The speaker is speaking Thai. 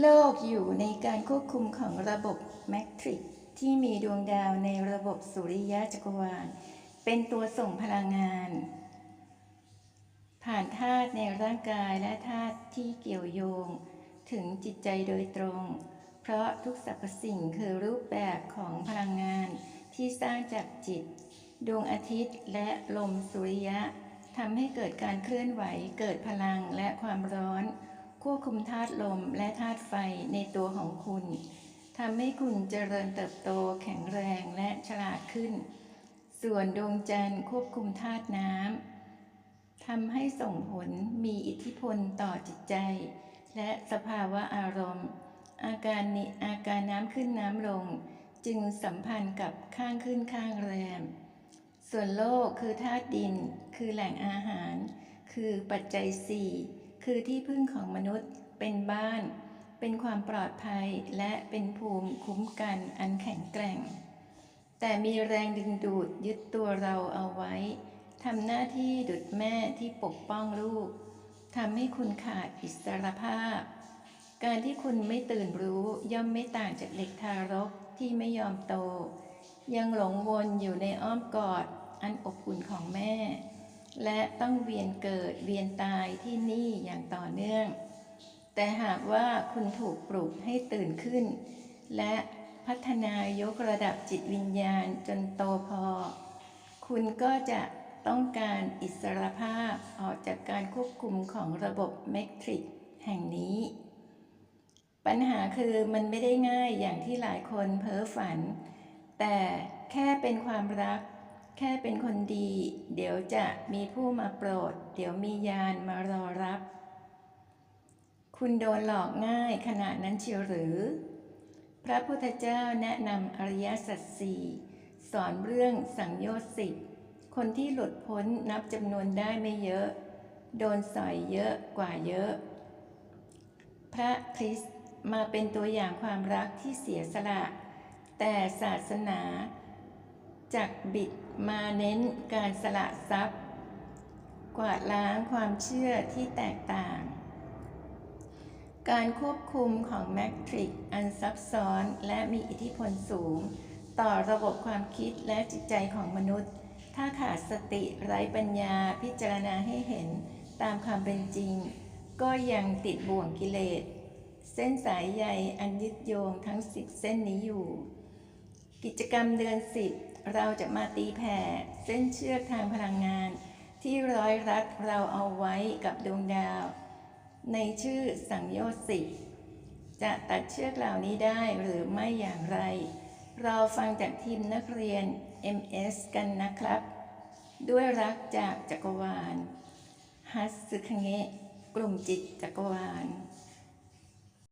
โลกอยู่ในการควบคุมของระบบแมทริกซ์ที่มีดวงดาวในระบบสุริยะจักรวาล เป็นตัวส่งพลังงาน ผ่านธาตุในร่างกายและธาตุที่เกี่ยวโยง ถึงจิตใจโดยตรง เพราะทุกสรรพสิ่งคือรูปแบบของพลังงานที่สร้างจากจิต ดวงอาทิตย์และลมสุริยะทำให้เกิดการเคลื่อนไหวเกิดพลังและความร้อน ควบคุมธาตุลมและธาตุไฟในตัวของคุณทำให้คุณเจริญเติบโตแข็งแรงและฉลาดขึ้น ส่วนดวงจันทร์ควบคุมธาตุน้ำทำให้ส่งผลมีอิทธิพลต่อจิตใจ และสภาวะอารมณ์ อาการนิอาการน้ำขึ้นน้ำลง จึงสัมพันธ์กับข้างขึ้นข้างแรม ส่วนโลกคือธาตุดิน คือแหล่งอาหาร คือปัจจัยสี่ คือที่พึ่งของมนุษย์เป็นบ้าน เป็นความปลอดภัยและเป็นภูมิคุ้มกันอันแข็งแกร่ง แต่มีแรงดึงดูดยึดตัวเราเอาไว้ทำหน้าที่ดุดแม่ที่ปกป้องลูกทำให้คุณขาดอิสรภาพ การที่คุณไม่ตื่นรู้ย่อมไม่ต่างจากเด็กทารกที่ไม่ยอมโต ยังหลงวนอยู่ในอ้อมกอดอันอบอุ่นของแม่ และต้องเวียนเกิดเวียนตายที่นี่อย่างต่อเนื่อง แต่หากว่าคุณถูกปลุกให้ตื่นขึ้น และพัฒนายกระดับจิตวิญญาณจนโตพอ คุณก็จะต้องการอิสรภาพออกจากการควบคุมของระบบเมทริกแห่งนี้ ปัญหาคือมันไม่ได้ง่ายอย่างที่หลายคนเพ้อฝัน แต่แค่เป็นความรัก แค่เป็นคนดี เดี๋ยวจะมีผู้มาโปรด เดี๋ยวมียานมารอรับ คุณโดนหลอกง่ายขนาดนั้นเชียวหรือ พระพุทธเจ้าแนะนำอริยสัจสี่สอนเรื่องสังโยชน์สิบคนที่หลุดพ้นนับจำนวนได้ไม่เยอะ โดนสอยเยอะกว่าเยอะ พระคริสต์มาเป็นตัวอย่างความรักที่เสียสละ แต่ศาสนา จากบิดมาเน้นการสละทรัพย์ กวาดล้างความเชื่อที่แตกต่าง การควบคุมของแมทริกซ์อันซับซ้อนและมีอิทธิพลสูง ต่อระบบความคิดและจิตใจของมนุษย์ ถ้าขาดสติไร้ปัญญาพิจารณาให้เห็นตามความเป็นจริง ก็ยังติดบ่วงกิเลสเส้นสายใยอันยึดโยงทั้งสิบเส้นนี้อยู่ กิจกรรมเดือนสิบ เราจะมาตีแผ่ เส้นเชือกทางพลังงาน ที่ร้อยรัดเราเอาไว้กับดวงดาว ในชื่อสังโยชน์สิจะตัดเชือกเหล่านี้ได้หรือไม่อย่างไร เราฟังจากทีมนักเรียน MS กันนะครับ ด้วยรักจากจักรวาลฮัสสึคเงะกลุ่มจิตจักรวาล